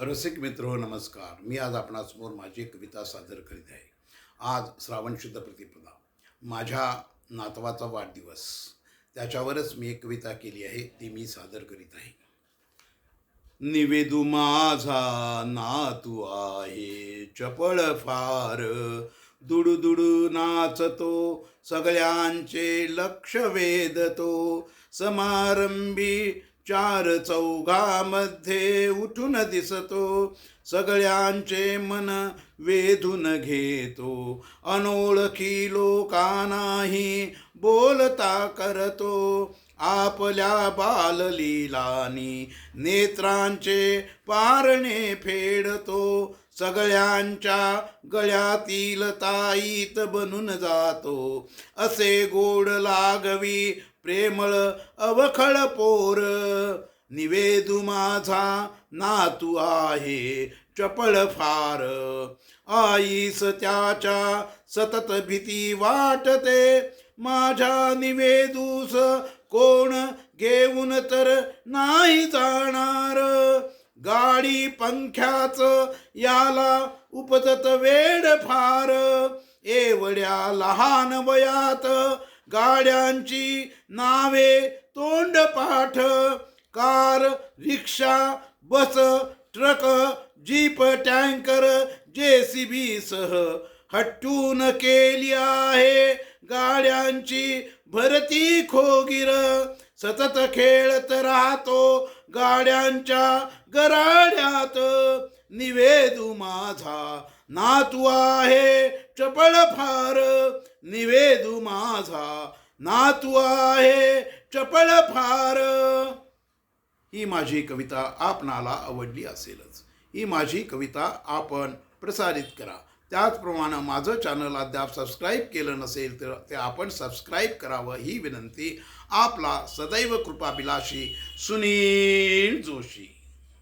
रसिक मित्र हो, नमस्कार. मी आज आपणासमोर माझी कविता सादर करीत आहे. आज श्रावण शुद्ध प्रतिपदा. माझ्या नातवाचा वाढदिवस. त्याच्यावरच मी एक कविता केली आहे ती मी सादर करीत आहे. निवेदू माझा नातू आहे चपळ फार. दुडू दुडू नाचतो सगळ्यांचे लक्ष वेधतो. समारंभी चार चौघामध्ये उठून दिसतो. सगळ्यांचे मन वेधून घेतो. अनोळखी लोकांनाही बोलता करतो. आपल्या बाललीलानी नेत्रांचे पारणे फेडतो. सगळ्यांच्या गळ्यातील ताईत बनून जातो. असे गोड लागवी प्रेमळ अवखळ पोर. निवेदू माझा नातू आहे चपळ फार. आईस त्याच्या सतत भीती वाटते. माझ्या निवेदूस कोण घेऊन तर नाही जाणार. गाडी पंख्याच याला उपजत वेड फार. एवढ्या लहान वयात गाड्यांची नावे तोंड पाठ. Car rickshaw bus truck jeep tanker J C B सह हट्टून केली आहे गाड्यांची भरती खोगीर. सतत खेळत राहतो गाड्यांच्या गराड्यात निवेदू माझा. नातू आहे चपळ फार निवेदू माझा. नातू आहे चपळ फार. ही माझी कविता आपणाला आवडली असेलच. ही माझी कविता आपण प्रसारित करा. त्याचप्रमाणे माझं चॅनल अद्याप सबस्क्राईब केलं नसेल तर ते आपण सबस्क्राईब करावं ही विनंती. आपला सदैव कृपाभिलाषी सुनील जोशी.